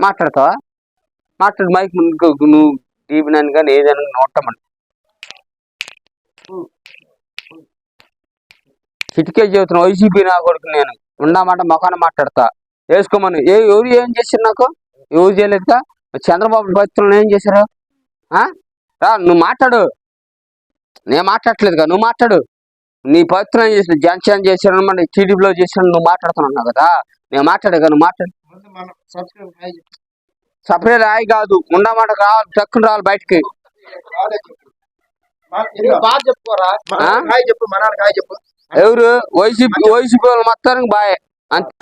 మాట్లాడతావా? మాట్లాడు మైక్ నువ్వు టీవీ నన్ను కానీ ఏదైనా నోట్టమని చిటికే చెబుతున్నా వైసీపీ నా కొడుకు నేను. ఉండమాట మొఖాన మాట్లాడతా. వేసుకోమని. ఏ ఎవరు ఏం చేసారు నాకు? ఎవరు చేయలేదుగా? చంద్రబాబు భక్తులను ఏం చేశారు? ఆ? రా నువ్వు మాట్లాడు. నేను మాట్లాడట్లేదుగా నువ్వు మాట్లాడు. నీ పవిత్రం ఏం చేసిన జనసేన చేశాను మన టీడీపీలో చేశాను నువ్వు మాట్లాడుతున్నావు కదా. నేను మాట్లాడేగా నువ్వు మాట్లాడు. ముందు మనం సబ్స్క్రైబ్ హాయ్ చెప్పు. సపరేట్ రాయి కాదు ఉండమాట రావాలి టక్కున రావాలి బయటికి. ఎవరు? వైసీపీ వైసీపీ వాళ్ళు మొత్తానికి బాయ్. అంతే.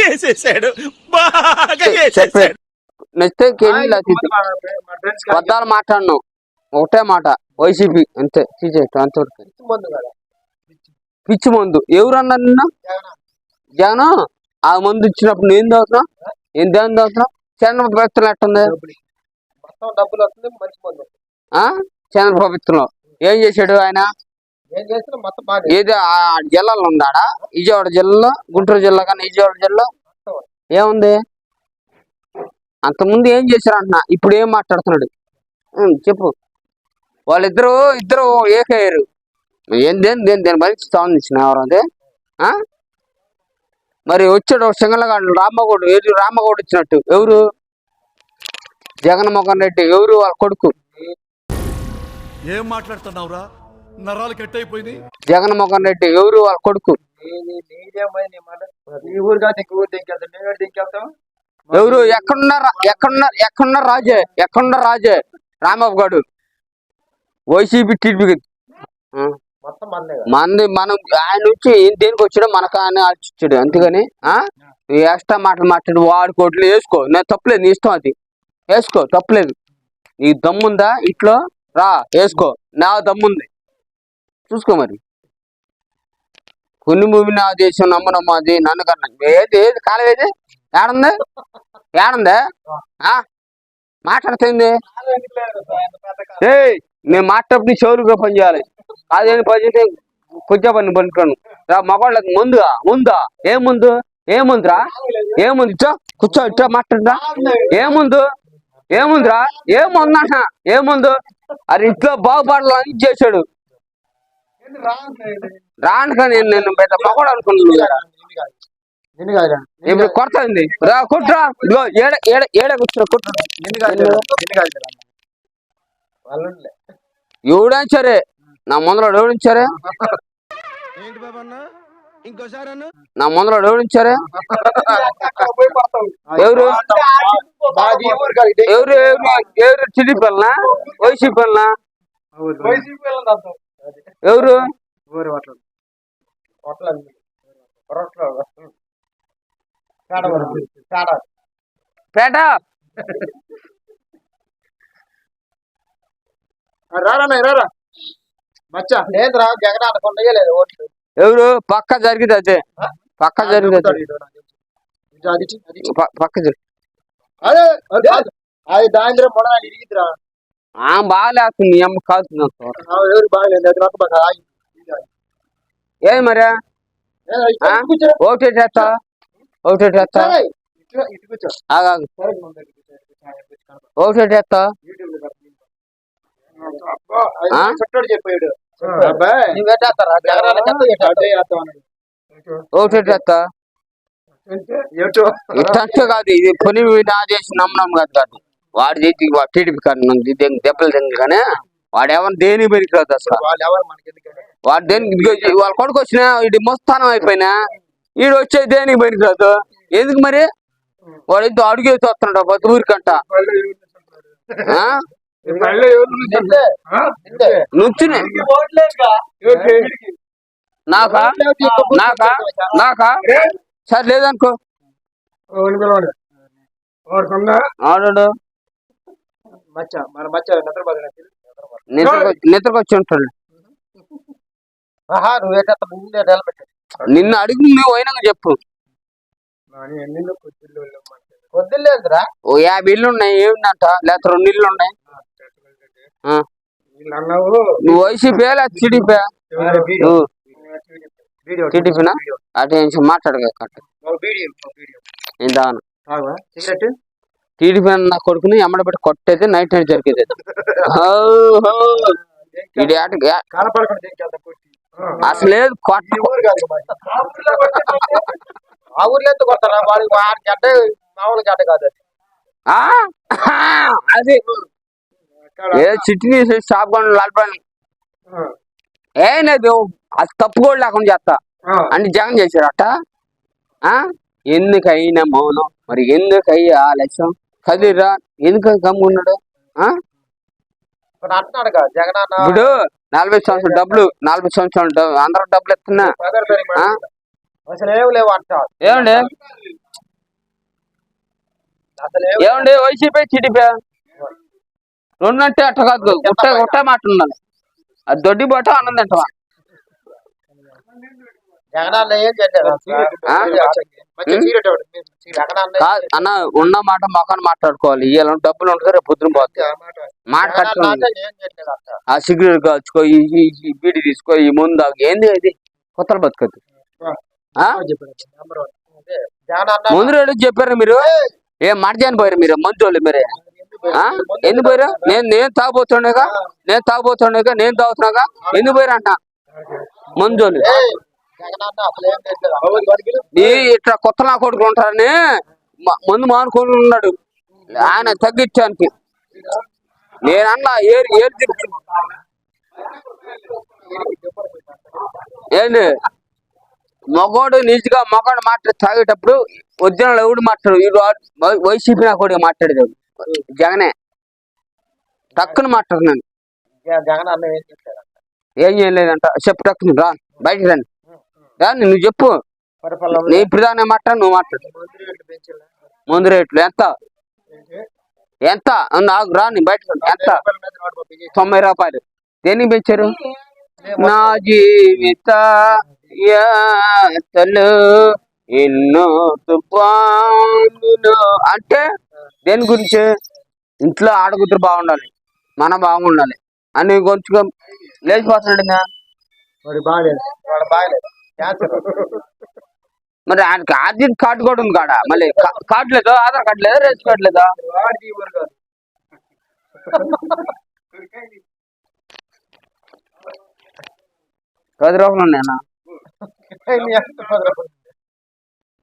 వేసేసాడు. బాగా వేసేసాడు. సెపరేట్ నచ్చితే హాయ్ కెళ్ళి చెప్పు. ముందు మా మా ఫ్రెండ్స్కి హాయ్ వద్దాలు మాట్లాడను ఒకటే మాట వైసీపీ. అంతే తీసేయటం అంతవరకు పిచ్చి మందు ఎవరన్నా నిన్న? జగన్ జగన్ ఆ మందు ఇచ్చినప్పుడు నేను తాగుతున్నా? ఏం దేని తాగుతున్నావు చంద్రబాబు భక్తులు ఎట్టుంది డబ్బులు వస్తుంది మంచి మంది. ఏం చేశాడు ఆయన? ఏదో ఆ జిల్లాలో ఉందాడా విజయవాడ జిల్లాలో గుంటూరు జిల్లా కానీ విజయవాడ జిల్లా ఏముంది? అంతకుముందు ఏం చేశారు అంటున్నా? ఇప్పుడు ఏం మాట్లాడుతున్నాడు? చెప్పు. వాళ్ళిద్దరు ఇద్దరు ఏకయ్యారు. ఏం దేని దేని దేని బలి స్పందించిన ఎవరు అదే? ఆ? మరి వచ్చాడు సింగళగాడు రామగౌడు ఏది రామగౌడు వచ్చినట్టు ఎవరు? జగన్మోహన్ రెడ్డి. ఎవరు? వాళ్ళ కొడుకు. ఏం మాట్లాడుతున్నావురా? నరాలు కట్ అయిపోయింది జగన్మోహన్ రెడ్డి. ఎవరు? వాళ్ళ కొడుకు. ఎవరు? ఎక్కడున్నారు? ఎక్కడున్నారు? ఎక్కడున్నారు రాజే? ఎక్కడున్నారు రాజే? రామబాబు గారు. వైసీపీ టీడీపీ మందే మనం ఆయన వచ్చి దేనికి వచ్చాడో మనకు ఆయన ఆలోచించాడు అంతేగాని ఎక్స్ట్రా మాటలు మాట్లాడి వాడి కోట్లు వేసుకో. నేను తప్పలేదు నీ ఇష్టం అది. వేసుకో తప్పలేదు. నీ దమ్ముందా? ఇట్లో రా వేసుకో. నా దమ్ముంది. చూసుకో మరి. కొన్ని మూవీ నా దేశం నమ్మనమ్మ అది నన్ను కన్నా. ఏది ఏది? కాలం ఏది? ఏడుంది? ఏడుంది? ఆ? మాట్లాడుతుంది? ఏయ్ నేను మాట్లాడి చెవులుగా పని చేయాలి. పని చేస్తే కొంచెం పని పనుకోను రా మగవాళ్ళకి ముందుగా ముందా ఏ ముందు? ఏ ముందురా? ఏ ముందు? ఇచ్చా కూర్చో ఇచ్చా మాట్లాడరా. ఏ ముందు? ఏముందిరా ఏముందన్న ఏముందు అది ఇంట్లో బాగుపడాలని చేశాడు. రాను కానీ నేను పెద్ద మగవాడు అనుకున్నాను. ఇప్పుడు కొడుతుంది. రా కొట్టురా ఇదిగో ఏడ ఏడ ఏడ కూర్చో. వాళ్ళుండలే. ఎవడైనా సరే నా ఏంటి బాబన్న ఇంకోసారి అన్న నా పోయి పడతావు. ఎవరు? ఎవరు ఎవరు ఎవరు టీడీపీ వెళ్ళనా వైసీపీ వెళ్ళనా. ఎవరు. పేట రారా రారా మచ్చా లేదురా జగన్ అనుకున్నా లేదు ఓట్లు. ఎవరు? పక్క జరిగింది అదే. పక్క జరిగింది పక్క అదే అది మొడ ఇరిగిద్దిరా. ఆ బాగాలేస్తుంది అమ్మ కాదు ఎవరు బాగలేదు అది నాకు బాగా ఆగి. ఇది ఆగి. ఏ మరే. ఒకటి చేస్తా. ఒకటి చేస్తా. ఒకటి చేస్తా. ఒకటి? ఇట్టంటే కాదు ఇది పని నా చేసి నమ్మడం కాదు కాదు వాడు చేసి వాడు టీడీపీ కాదు దెబ్బలు తింది కానీ వాడు ఏమన్నా దేని అసలు? ఎవరు మనకి ఎందుకని వాడు దేనికి వాళ్ళ కొడుకు వచ్చినా ఇది మొస్తానం అయిపోయినా ఈడు వచ్చే దేనికి పనికిరాదు ఎందుకు మరి? వాడు అడుగేసి వస్తున్నాడు ప్రతి నుంచునే నాకా? నాకా? నాకా? సరే లేదనుకో. ఆడాడు మచ్చ మన మచ్చ నిద్రపోదు నిద్రకు నిద్రకు వచ్చి ఉంటాడు. నిన్ను అడిగి నువ్వు అయినా చెప్పు. వద్దులేదురా ఓ యాభై ఇల్లు ఉన్నాయి ఏమిటంట లేకపోతే రెండు ఇల్లు ఉన్నాయి. నువ్వు వైసీపీ టీడీపీ నా? కొడుకుని ఎమ్మడబెట్టి కొట్టేది నైట్ నైట్ జరిగేది అసలు లేదు కొట్ట. కొడతారా? మామూలు కాదు అది. ఏ చిట్టి షాప్ కొని లాల్పని ఏ లేదు అది తప్పు కూడా లేకుండా చేస్తా. అని జగన్ చేశారట ఆ? ఎందుకైనా మౌనం? మరి ఎందుకయ్యా ఆలస్యం కదిరా ఎందుకు గమ్మున్నాడు ఆ? ఇప్పుడు నలభై సంవత్సరాలు డబ్బులు నలభై సంవత్సరాలు అందరూ డబ్బులు అంటాడు ఏమండి? ఏమండి? వైసీపీ టీడీపీ? రెండు అంటే అట్ట కాదు ఒట్ట గుట్ట మాట ఉన్నాను అది దొడ్డి బాట అన్నది అంటవా? అన్న ఉన్న మాట మొక్కను మాట్లాడుకోవాలి. ఇవాళ డబ్బులు ఉంటుంది రేపు పొద్దున పోతుంది మాట. ఆ సిగరెట్ కాచుకో ఈ బీడి తీసుకో ఈ ముందు ఏంది అది కొత్త బతుకదు. ముందు రోజు చెప్పారు మీరు. ఏం మాట చేయని పోయారు మీరు మంచి వాళ్ళు మీరే. ఎందుకు పోయారు? నేను నేను తాగబోతుండగా? నేను తాగబోతుండగా నేను తాగుతున్నాగా? ఎందుకు పోయారు అంట? మంచోళ్ళు ఇట్లా కొత్త నా కొడుకు ఉంటారని మందు మానుకొని ఉన్నాడు. ఆయన తగ్గించానికి నేనన్నా ఏరు ఏరు ఏంది? ఏంటి మగోడు నిజంగా మగోడు మాట్లాడి తాగేటప్పుడు ఒరిజినల్ ఎవడు మాట్లాడు? వీడు వై- వైసీపీ నా కొడుకు మాట్లాడేది జగనే. టక్కున జగన్ అన్న ఏం ఏం చేయలేదంట చెప్పు టక్కున రా బయటికి రండి. రాని నువ్వు చెప్పు. నీ ప్రధాన మాట్లాడు నువ్వు మాట్లాడు? ముందు రేట్లు ఎంత? ఎంత? నాకు రాని బయట ఎంత. తొంభై రూపాయలు దేనికి పెంచారు? నా జీవిత ఎన్నో తుఫానులు అంటే దేని గురించి? ఇంట్లో ఆడగుతురు బాగుండాలి మన బాగుండాలి. అని కొంచెం లేచిపోతున్నాడు ఈయన. వాడు బాగలేదు వాడు బాగలేదు క్యాన్సర్ మరి ఆయనకి ఆధార్ కార్డు కూడా ఉంది కాడ? మళ్ళీ కార్డు లేదా? ఆధార్ కార్డు లేదా? రేషన్ కార్డు లేదా? పది రూపాయలు ఉన్నాయన్నా?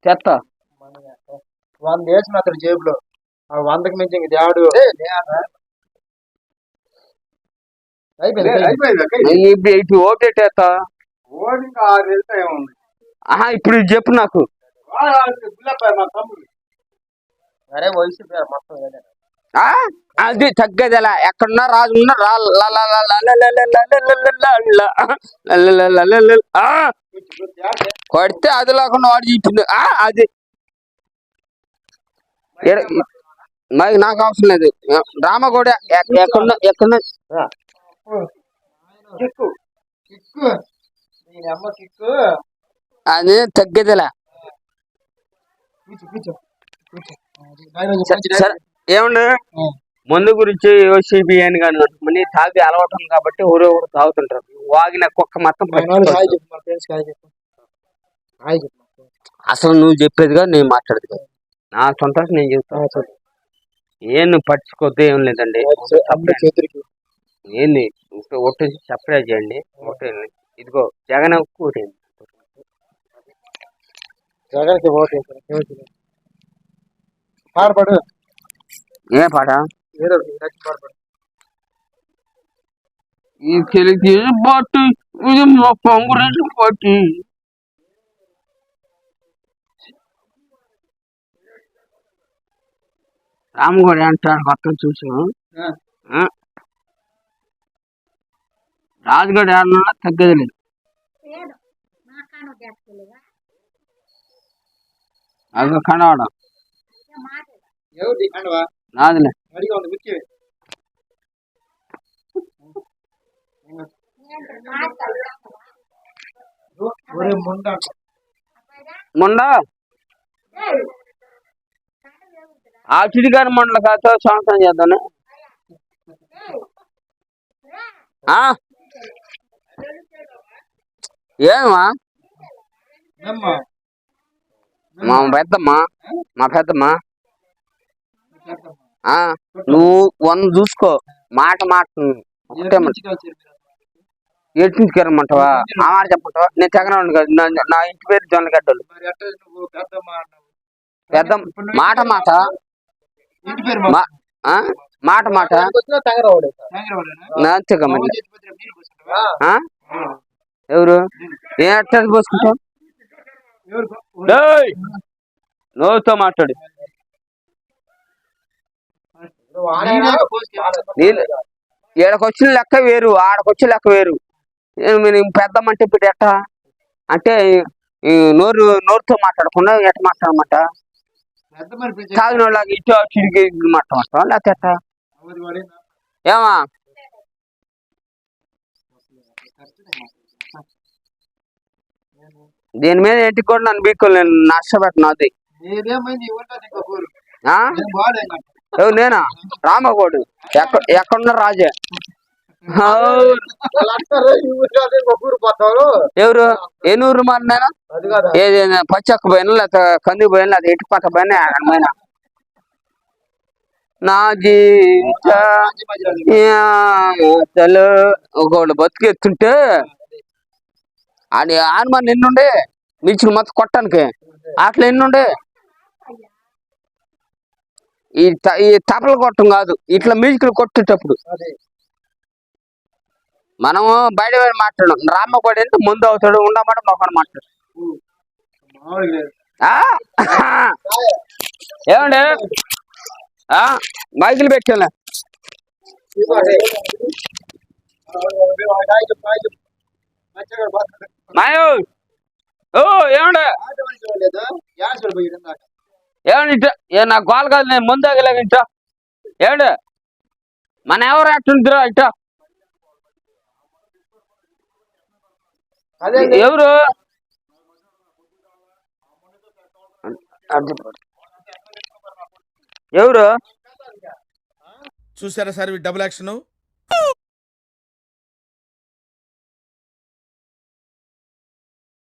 చెత్త. వంద వేసిన అతడు జేబులో. వందకు మించి దేవుడు ఇప్పుడు ఆహా ఇప్పుడు చెప్పు నాకు అది తగ్గదిలా ఎక్కడున్నా రాజు కొడితే అది లేకుండా వాడు చెప్పింది అది మరి నాకు అవసరం లేదు. రామగౌడ ఎక్కడ ఎక్కడ అది తగ్గేదిలా. ఏమండి? ముందు గురించి ఓసీబీ అని కానీ మళ్ళీ తాగి అలవాటం కాబట్టి ఊరే ఊరు తాగుతుంటారు. వాగిన కుక్క మొత్తం అసలు నువ్వు చెప్పేదిగా నేను మాట్లాడేది నా సంతోషం నేను చెప్తాను ఏం పట్టుకోతే ఏం లేదండి. ఏంది ఒట్టేసి సప్లై చేయండి ఒట్టేయండి ఇదిగో జగన్ ఒకటి ఏ పాట? ఈ ఇది మా పొంగురెడ్డి పట్టి రాము కూడా అంటాడు కొత్త చూసాము. రాజు కూడా ఏడన్నా తగ్గదు లేదు. అదో కనవడం. నాదులే. ముండా ఆ చిడిగారి మండల కాస్త సంవత్సరం చేద్దాను ఏమా? మా పెద్దమ్మా మా పెద్దమ్మా. నువ్వు వంద చూసుకో. మాట మాట ఎట్టించుకెళ్ళమంటావా ఆ మాట చెప్పంటావా నేను తెగనవాడు కాదు. నా ఇంటి పేరు జొన్నగడ్డలు. పెద్ద మాట మాట? మాట మాట? ఆ? ఎవరు? ఏ ఎట్ట పోసుకుంటావు! నోరుతో మాట్లాడు. నీళ్ళు ఈడకొచ్చిన లెక్క వేరు ఆడకొచ్చిన లెక్క వేరు. ఏ మీరు పెద్దమ్మంటే ఇప్పుడు ఎట్ట? అంటే ఈ నోరు నోరుతో మాట్లాడకుండా ఎట్ట మాట్లాడమంట? తాగిన వాళ్ళకి ఇటు ఇటు మాట్లాడమంటావా లేకపోతే ఎట్ట? ఏమా? దీని మీద ఇంటికి కూడా నన్ను బీక్కోలు నేను నష్టపెట్టను అది. ఎవరు నేనా? రామకోడు ఎక్కడ ఎక్కడున్న రాజే. ఎవరు? ఏ నూరు మరి నేను అది కాదా. ఏది పచ్చక్క పోయినా లేకపోతే కంది పోయినా లేకపోతే ఇటు పక్క పోయినా పోయినా. నా జీవిత మంచి మధ్యలో యాతలు ఒకళ్ళు బతికెత్తుంటే అది ఆనుమాన్ ఎన్నుండే మిర్చిని మొత్తం కొట్టడానికి. అట్లా ఎన్నుండే ఈ తపలు కొట్టం కాదు ఇట్లా మ్యూజిక్లు కొట్టేటప్పుడు. మనము బయట మాట్లాడు మాట్లాడడం? ఎంత ముందు అవుతాడు? ఉండమాట మొక్కను మాట్లాడు. ఆ? ఏమండి? ఆ? మైకులు పెట్టాను మాయో ఓ ఏమండి? ఏమండి ఏ నా గోల్ కాదు నేను ముందు ఆగలేక ఏమండి? మన ఎవరు అట్టుంటారో ఇట్ట ఎవరు? ఎవరు? చూసారా సార్ ఈ డబుల్ యాక్షన్